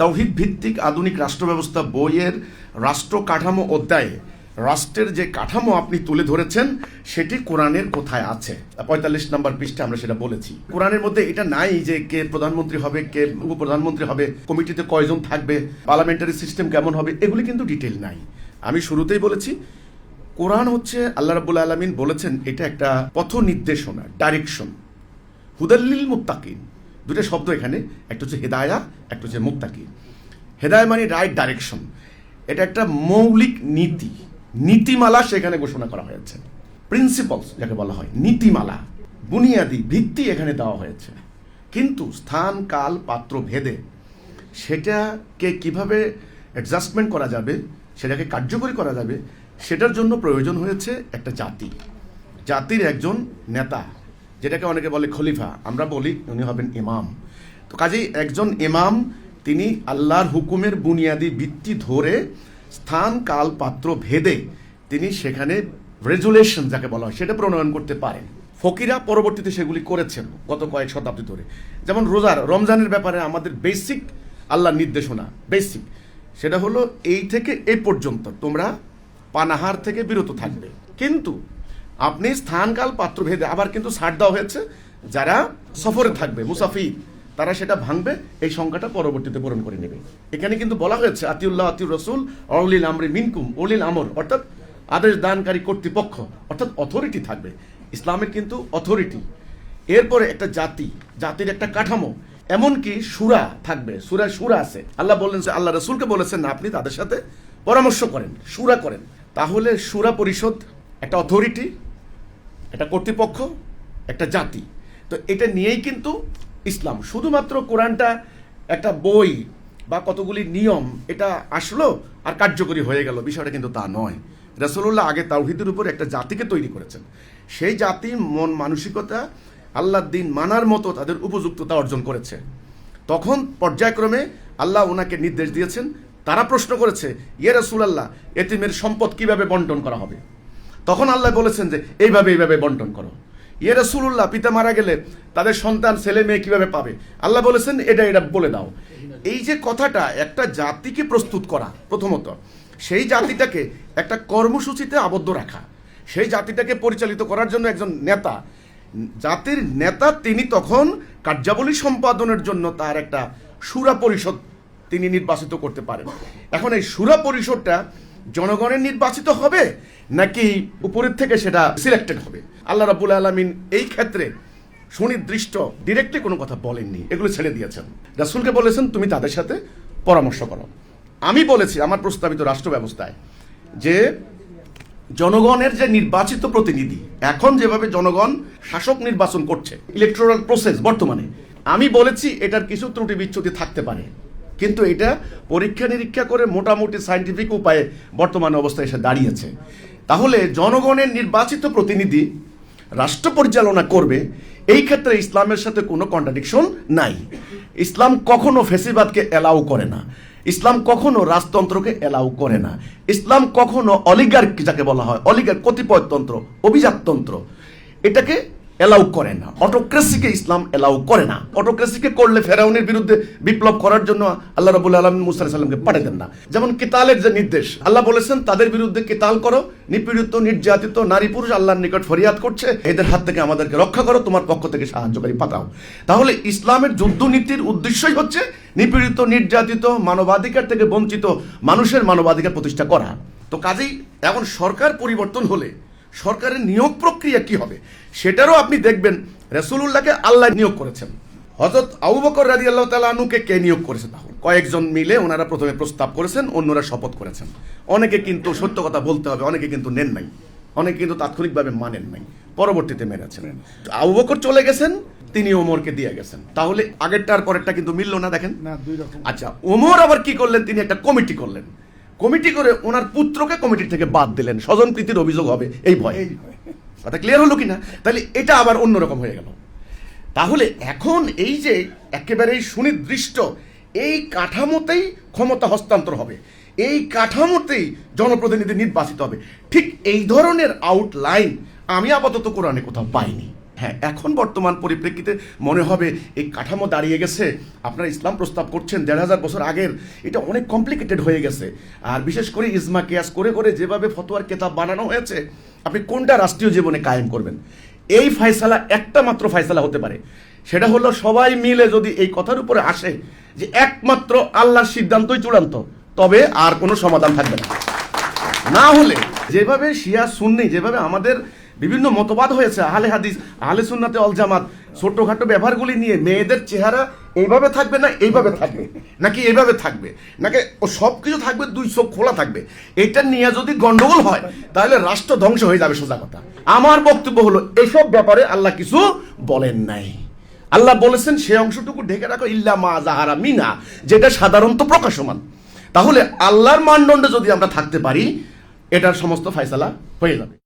তৌহিদ ভিত্তিক আধুনিক রাষ্ট্র ব্যবস্থা বইয়ের রাষ্ট্র কাঠামো অধ্যায়ে রাষ্ট্রের যে কাঠামো আপনি তুলে ধরেছেন, সেটি কোরআনের কোথায় আছে? পঁয়তাল্লিশ নম্বর পৃষ্ঠে আমরা সেটা বলেছি। কোরআনের মধ্যে এটা নাই যে কে প্রধানমন্ত্রী হবে, কে উপপ্রধানমন্ত্রী হবে, কমিটিতে কয়জন থাকবে, পার্লামেন্টারি সিস্টেম কেমন হবে, এগুলি কিন্তু ডিটেল নাই। আমি শুরুতেই বলেছি, কোরআন হচ্ছে আল্লাহ রাবুল আলমিন বলেছেন, এটা একটা পথ নির্দেশনা ডাইরেকশন হুদাল্লিল মুত্তাকিন। দুটো শব্দ এখানে, একটা হচ্ছে হেদায়া, একটা হচ্ছে মুত্তাকিন হেদায়া মানে রাইট ডাইরেকশন এটা একটা মৌলিক নীতি। নীতিমালা সেখানে ঘোষণা করা হয়েছে। প্রিন্সিপালস যাকে বলা হয়, নীতিমালা। বুনিয়াদি ভিত্তি এখানে দেওয়া হয়েছে। কিন্তু স্থান, কাল, পাত্র, ভেদে সেটাকে কীভাবে অ্যাডজাস্টমেন্ট করা যাবে, সেটাকে কার্যকরী করা যাবে, সেটার জন্য প্রয়োজন হয়েছে একটা জাতি। জাতির একজন নেতা। যেটাকে অনেকে বলে খলিফা। আমরা বলি উনি হবেন ইমাম। তো কাজেই একজন ইমাম, তিনি আল্লাহর হুকুমের বুনিয়াদি ভিত্তি ধরে স্থান, কাল, পাত্র, ভেদে তিনি সেখানে রেজুলেশন যাকে বলা হয়, সেটা প্রণয়ন করতে পারেন। ফকিরা পরবর্তীতে সেগুলি করেছেন গত কয়েক শতাব্দী ধরে। যেমন রোজার, রমজানের ব্যাপারে আমাদের বেসিক আল্লাহর নির্দেশনা বেসিক সেটা হলো এই থেকে এই পর্যন্ত তোমরা পানাহার থেকে বিরত থাকবে। কিন্তু আপনি স্থানকাল পাত্রভেদে, আবার কিন্তু ছাড় দেওয়া হয়েছে। যারা সফরে থাকবে, মুসাফির, তারা সেটা ভাঙবে, এই সংখ্যাটা পরবর্তীতে পূরণ করে নেবে। এখানে কিন্তু বলা হয়েছে, আতিউল্লাহ, আতিউর রসুল অলিল আমরি মিনকুম অলিল আমর, অর্থাৎ আদেশ দানকারী কর্তৃপক্ষ, অর্থাৎ অথরিটি থাকবে। ইসলামের কিন্তু অথরিটি এরপরে একটা জাতি, জাতির একটা কাঠামো, এমনকি সুরা থাকবে সুরা সুরা আছে। আল্লাহ বললেন যে, আল্লাহ রসুলকে বলেছেন, আপনি তাদের সাথে পরামর্শ করেন, সুরা করেন। তাহলে সুরা পরিষদ একটা অথরিটি একটা কর্তৃপক্ষ, একটা জাতি। তো এটা নিয়েই কিন্তু ইসলাম। শুধুমাত্র কোরআনটা একটা বই বা কতগুলি নিয়ম, এটা আসলো আর কার্যকরী হয়ে গেল। বিষয়টা কিন্তু তা নয়। রসুল্লাহ আগে তাওহিদের উপর একটা জাতিকে তৈরি করেছেন। সেই জাতি মন মানসিকতা, আল্লাহর দিন মানার মতো তাদের উপযুক্ততা অর্জন করেছে। তখন পর্যায়ক্রমে আল্লাহ ওনাকে নির্দেশ দিয়েছেন, তারা প্রশ্ন করেছে ইয়ে রসুলাল্লাহ, এতিমের সম্পদ কীভাবে বন্টন করা হবে? তখন আল্লাহ বলেছেন যে, এইভাবে এইভাবে বন্টন করো। ইয়ে রসুল্লাহ পিতা মারা গেলে তাদের সন্তান, ছেলে, মেয়ে কীভাবে পাবে? আল্লাহ বলেছেন, এটা এটা বলে দাও। এই যে কথাটা একটা জাতিকে প্রস্তুত করা, প্রথমত, সেই জাতিটাকে একটা কর্মসূচিতে আবদ্ধ রাখা, সেই জাতিটাকে পরিচালিত করার জন্য একজন নেতা, জাতির নেতা তিনি তখন কার্যাবলী সম্পাদনের জন্য তার একটা সুরা পরিষদ তিনি নির্বাচিত করতে পারেন। এখন এই সুরা পরিষদটা জনগণের নির্বাচিত হবে নাকি উপরের থেকে সেটা সিলেক্টেড হবে? আল্লাহ রাবুল আলমিন এই ক্ষেত্রে সুনির্দিষ্ট ডিরেক্টলি কোনো কথা বলেননি। এগুলো ছেড়ে দিয়েছেন। রাসুলকে বলেছেন, তুমি তাদের সাথে পরামর্শ করো। আমি বলেছি, আমার প্রস্তাবিত রাষ্ট্র ব্যবস্থায়, যে জনগণের যে নির্বাচিত প্রতিনিধি, এখন যেভাবে জনগণ শাসক নির্বাচন করছে ইলেকট্রাল প্রসেস বর্তমানে, আমি বলেছি, এটার কিছু ত্রুটি বিচ্যুতি থাকতে পারে। কিন্তু এটা পরীক্ষা নিরীক্ষা করে মোটামুটি সাইন্টিফিক উপায়ে বর্তমানে অবস্থায় এসে দাঁড়িয়েছে। তাহলে জনগণের নির্বাচিত প্রতিনিধি রাষ্ট্র পরিচালনা করবে, এই ক্ষেত্রে ইসলামের সাথে কোনো কন্ট্রাডিকশন নাই। ইসলাম কখনো ফেসিবাদকে অ্যালাউ করে না। ইসলাম কখনো রাজতন্ত্রকে অ্যালাউ করে না। ইসলাম কখনো অলিগার যাকে বলা হয় অলিগার কতিপয়তন্ত্র, অভিজাততন্ত্র। এটাকে অ্যালাউ করে না। অটোক্রেসিকে ইসলাম অ্যালাউ করে না। অটোক্রেসিকে করলে ফেরাউনের বিরুদ্ধে বিপ্লব করার জন্য আল্লাহ রবুল আলম মুসা সাল্লামকে পাঠিয়ে দেন না। যেমন কেতালের যে নির্দেশ, আল্লাহ বলেছেন, তাদের বিরুদ্ধে কেতাল করো, নিপীড়িত, নির্যাতিত নারী পুরুষ আল্লাহর নিকট ফরিয়াদ করছে, এদের হাত থেকে আমাদেরকে রক্ষা করো, তোমার পক্ষ থেকে সাহায্যকারী পাঠাও। তাহলে ইসলামের যুদ্ধনীতির উদ্দেশ্যই হচ্ছে নিপীড়িত, নির্যাতিত, মানবাধিকার থেকে বঞ্চিত মানুষের মানবাধিকার প্রতিষ্ঠা করা। তো কাজেই এখন সরকার পরিবর্তন হলে সরকারের নিয়োগ প্রক্রিয়া কি হবে? সেটারও আপনি দেখবেন রসুল্লাহকে আল্লাহ নিয়োগ করেছেন। হজরত আবু বকর রাজি আল্লাহ তালুকে কে নিয়োগ করেছে? তাহলে কয়েকজন মিলে ওনারা প্রথমে প্রস্তাব করেছেন অন্যরা শপথ করেছেন। অনেকে কিন্তু সত্য কথা বলতে হবে অনেকে কিন্তু নেন নাই। অনেকে কিন্তু তাৎক্ষণিকভাবে মানেন নাই পরবর্তীতে মেনেছেন আবু বকর চলে গেছেন তিনি ওমরকে দিয়ে গেছেন। তাহলে আগেরটার পরেরটা কিন্তু মিলল না দেখেন। আচ্ছা ওমর আবার কি করলেন? তিনি একটা কমিটি করলেন। কমিটি করে ওনার পুত্রকে কমিটি থেকে বাদ দিলেন। স্বজন প্রীতির অভিযোগ হবে এই ভয়। কথা ক্লিয়ার হলো কিনা? তাহলে এটা আবার অন্যরকম হয়ে গেল। তাহলে এখন এই যে একেবারেই সুনির্দিষ্ট এই কাঠামোতেই ক্ষমতা হস্তান্তর হবে। এই কাঠামোতেই জনপ্রতিনিধি নির্বাচিত হবে। ঠিক এই ধরনের আউটলাইন আমি আপাতত কোরআনে কোথাও পাইনি। হ্যাঁ এখন বর্তমান পরিপ্রেক্ষিতে মনে হবে এই কাঠামো দাঁড়িয়ে গেছে। আপনারা ইসলাম প্রস্তাব করছেন দেড় হাজার বছর আগের। এটা অনেক কমপ্লিকেটেড হয়ে গেছে। আর বিশেষ করে ইজমা কেয়াস করে করে যেভাবে ফতোয়ার কেতাব বানানো হয়েছে, আপনি কোনটা রাষ্ট্রীয় জীবনে কায়েম করবেন? এই ফয়সালা একটা মাত্র ফয়সালা হতে পারে। সেটা হলো সবাই মিলে যদি এই কথার উপরে আসে যে একমাত্র আল্লাহর সিদ্ধান্তই চূড়ান্ত, তবে আর কোনো সমাধান থাকবে না। না হলে যেভাবে শিয়া সুন্নি, যেভাবে আমাদের বিভিন্ন মতবাদ হয়েছে, আহলে হাদিস, আহলে সুন্নাতে অল জামাত। ছোটখাটো ব্যবহারগুলি নিয়ে মেয়েদের চেহারা এইভাবে থাকবে না এইভাবে থাকবে? নাকি এইভাবে থাকবে? নাকি সব কিছু থাকবে, দুই চোখ খোলা থাকবে? এটা নিয়ে যদি গন্ডগোল হয়, তাহলে রাষ্ট্র ধ্বংস হয়ে যাবে সোজা কথা। আমার বক্তব্য হলো, এসব ব্যাপারে আল্লাহ কিছু বলেন নাই। আল্লাহ বলেছেন, সে অংশটুকু ঢেকে রাখো, ইল্লা মা জাহারা মিনা, যেটা সাধারণত প্রকাশমান। তাহলে আল্লাহর মানদণ্ডে যদি আমরা থাকতে পারি, এটার সমস্ত ফয়সালা হয়ে যাবে।